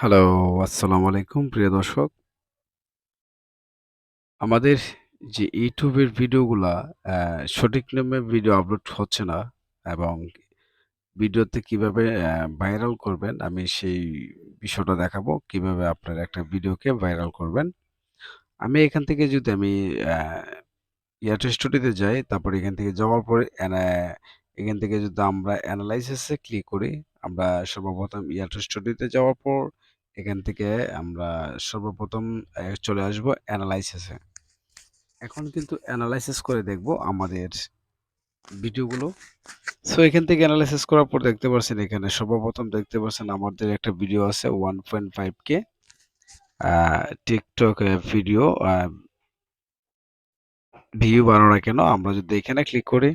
Hello, আসসালামু আলাইকুম প্রিয় দর্শক। আমাদের যে ইউটিউবের ভিডিওগুলা সঠিক নিয়মে ভিডিও আপলোড হচ্ছে না এবং ভিডিওতে কীভাবে ভাইরাল করবেন আমি সেই বিষয়টা দেখাবো। কীভাবে আপনার একটা ভিডিওকে ভাইরাল করবেন। আমি এখান থেকে যদি আমি ইয়াটো স্টুডিওতে যাই, তারপরে এখান থেকে যাওয়ার পরে এখান থেকে যদি আমরা অ্যানালাইসিসে ক্লিক করি, আমরা সর্বপ্রথম ইয়াটো স্টুডিওতে যাওয়ার পর এখান থেকে আমরা সর্বপ্রথম চলে আসব অ্যানালাইসিসে এখন কিন্তু অ্যানালাইসিস করে দেখব আমাদের ভিডিওগুলো। সো এখান থেকে অ্যানালাইসিস করার পর দেখতে পাচ্ছেন এখানে সর্বপ্রথম দেখতে পাচ্ছেন আমাদের একটা ভিডিও আছে 1.5 কে আ টিকটক এ ভিডিও ভিউ বাড়ানো না কেন আমরা যদি এখানে ক্লিক করি,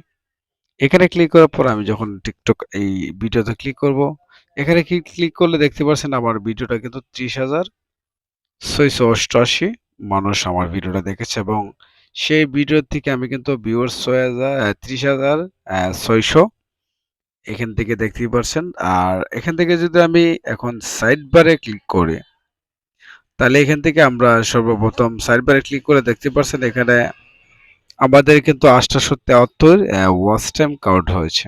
এখানে ক্লিক করার পর আমি যখন টিকটক এই ভিডিওতে ক্লিক করব, এখানে কি ক্লিক করলে দেখতে পাচ্ছেন আমার ভিডিওটা কিন্তু ৩০,৬88 মানুষ আমার ভিডিওটা দেখেছে এবং সেই ভিডিও থেকে আমি কিন্তু ভিউয়ার্স ৬০০০ হাজার ৩০,৬০০ এখান থেকে দেখতেই পারছেন। আর এখান থেকে যদি আমি এখন সাইড বারে ক্লিক করি, তাহলে এখান থেকে আমরা সর্বপ্রথম সাইড বারে ক্লিক করে দেখতে পারছেন এখানে আমাদের কিন্তু ৮৭৩ অ্যা ওয়াচ টাইম কাউন্ট হয়েছে।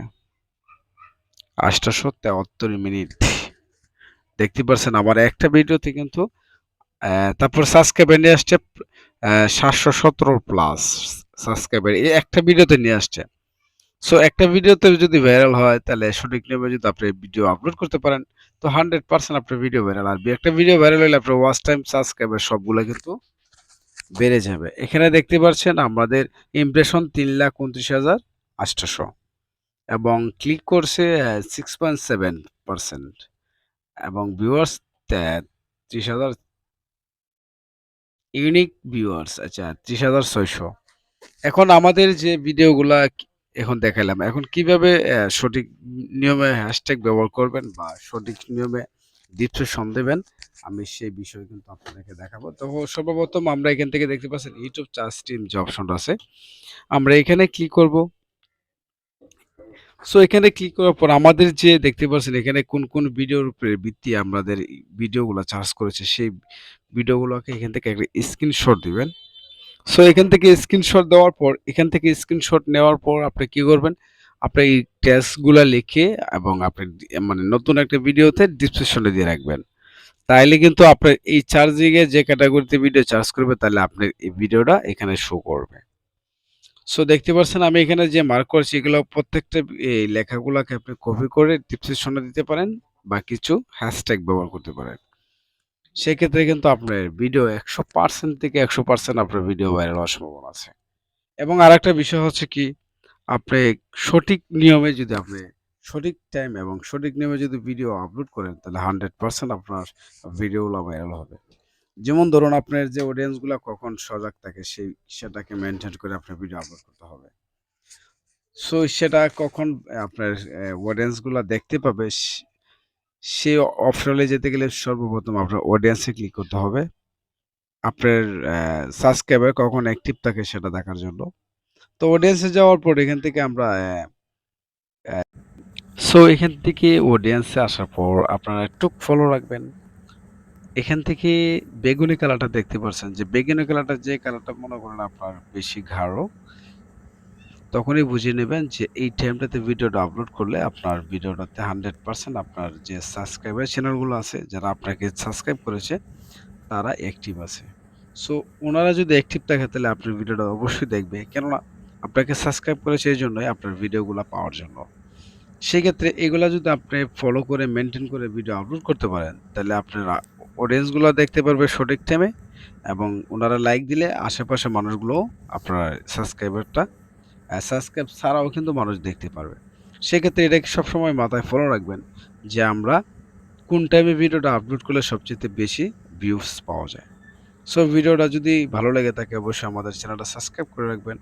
৮৭৩ মিনিট। দেখতে পারছেন আমার একটা ভিডিওতে কিন্তু তারপর সাবস্ক্রাইবার নিয়ে আসছে সাতশো সতেরো প্লাস সাবস্ক্রাইবার এই একটা ভিডিওতে নিয়ে আসছে। সো একটা ভিডিওতে যদি ভাইরাল হয় তাহলে সঠিক নিয়মে যদি আপনি ভিডিও আপলোড করতে পারেন তো 100% আপনার ভিডিও ভাইরাল আর একটা ভিডিও ভাইরাল হলে আপনার ওয়াচ টাইম, সাবস্ক্রাইবার সবগুলো কিন্তু বেড়ে যাবে। এখানে দেখতে পাচ্ছেন আমাদের ইমপ্রেশন ৩,২৯,৮০০ এবং ক্লিক করছে অ্যা 6.7% এবং ভিউয়ার্স ত্রিশ হাজার ইউনিক ভিউয়ার্স আচ্ছা ৩০,৬০০ এখন আমাদের যে ভিডিওগুলা এখন দেখালাম এখন কীভাবে সঠিক নিয়মে হ্যাশট্যাগ ব্যবহার করবেন বা সঠিক নিয়মে ডিসক্রিপশন দেবেন, আমি সেই বিষয় কিন্তু আপনাদেরকে দেখাবো। তো সর্বপ্রথম আমরা এখান থেকে দেখতে পাচ্ছেন ইউটিউব সার্চ স্ট্রিম যে অপশনটা আছে, আমরা এখানে ক্লিক করব। সো এখানে ক্লিক করার পর আমাদের যে দেখতে পাচ্ছেন এখানে কোন, কোন ভিডিওর উপরে ভিত্তি আমাদের ভিডিওগুলো চার্জ করেছে সেই ভিডিওগুলোকে এখান থেকে একটা স্ক্রিনশট দিবেন। সো এখান থেকে স্ক্রিনশট দেওয়ার পর এখান থেকে স্ক্রিনশট নেওয়ার পর আপনি কি করবেন? আপনি এই ট্যাগসগুলা লিখে এবং আপনি মানে নতুন একটা ভিডিওতে ডেসক্রিপশনে দিয়ে রাখবেন। তাইলে কিন্তু আপনার এই চার্জিংয়ে যে ক্যাটাগরিতে ভিডিও চার্জ করবে তাহলে আপনার এই ভিডিওটা এখানে শো করবে। সো দেখতে পাচ্ছেন আমি এখানে যে মার্ক করেছি এগুলো প্রত্যেকটা এই লেখাগুলোকে আপনি কপি করে ডেসক্রিপশনে দিতে পারেন বা কিছু হ্যাশট্যাগ ব্যবহার করতে পারেন। সেক্ষেত্রে কিন্তু আপনার ভিডিও ১০০% থেকে ১০০% আপনার ভিডিও ভাইরাল হওয়ার সম্ভাবনা আছে। এবং আরেকটা বিষয় হচ্ছে কি, আপনি সঠিক নিয়মে যদি আপনি সঠিক টাইম এবং সঠিক নিয়মে যদি ভিডিও আপলোড করেন, তাহলে 100% আপনার ভিডিওগুলা ভাইরাল হবে। যেমন ধরুন আপনার যে অডিয়েন্সগুলা কখন সজাগ থাকে, সেই সেটাকে মেনটেন করে আপনার ভিডিও আপলোড করতে হবে। সো সেটা কখন আপনার অ্যা অডিয়েন্সগুলা দেখতে পাবে, সে অপশনে যেতে গেলে সর্বপ্রথম আপনার অডিয়েন্স ক্লিক করতে হবে। আপনার সাবস্ক্রাইবার কখন অ্যাক্টিভ থাকে সেটা দেখার জন্য। তো অডিয়েন্স যাওয়ার পর এখান থেকে আমরা সো এখান থেকে অডিয়েন্স আসার পর আপনারা একটু ফলো রাখবেন। এখান থেকে বেগুনি কালারটা দেখতে পাচ্ছেন যে বেগুনি কালারটা যে কালারটা মনে করেন আপনার বেশি গাঢ়, তখনই বুঝে নেবেন যে এই টাইমটাতে ভিডিওটা আপলোড করলে আপনার ভিডিওটাতে 100% আপনার যে সাবস্ক্রাইবার চ্যানেলগুলো আছে, যারা আপনাকে সাবস্ক্রাইব করেছে, তারা অ্যাক্টিভ আছে। সো ওনারা যদি অ্যাক্টিভ থাকে তাহলে আপনার ভিডিওটা অবশ্যই দেখবে। কেননা আপনাকে সাবস্ক্রাইব করেছে এই জন্যই আপনার ভিডিওগুলো পাওয়ার জন্য। সেক্ষেত্রে এগুলো যদি আপনি ফলো করে মেনটেন করে ভিডিও আপলোড করতে পারেন, তাহলে আপনার অডিয়েন্সগুলো দেখতে পারবে সঠিক টাইমে এবং ওনারা লাইক দিলে আশেপাশের মানুষগুলোও আপনার সাবস্ক্রাইবারটা সাবস্ক্রাইব ছাড়াও কিন্তু মানুষ দেখতে পারবে। সেক্ষেত্রে এটাকে সবসময় মাথায় ফলো রাখবেন যে আমরা কোন টাইমে ভিডিওটা আপলোড করলে সবচাইতে বেশি ভিউস পাওয়া যায়। সো ভিডিওটা যদি ভালো লেগে থাকে, অবশ্যই আমাদের চ্যানেলটা সাবস্ক্রাইব করে রাখবেন।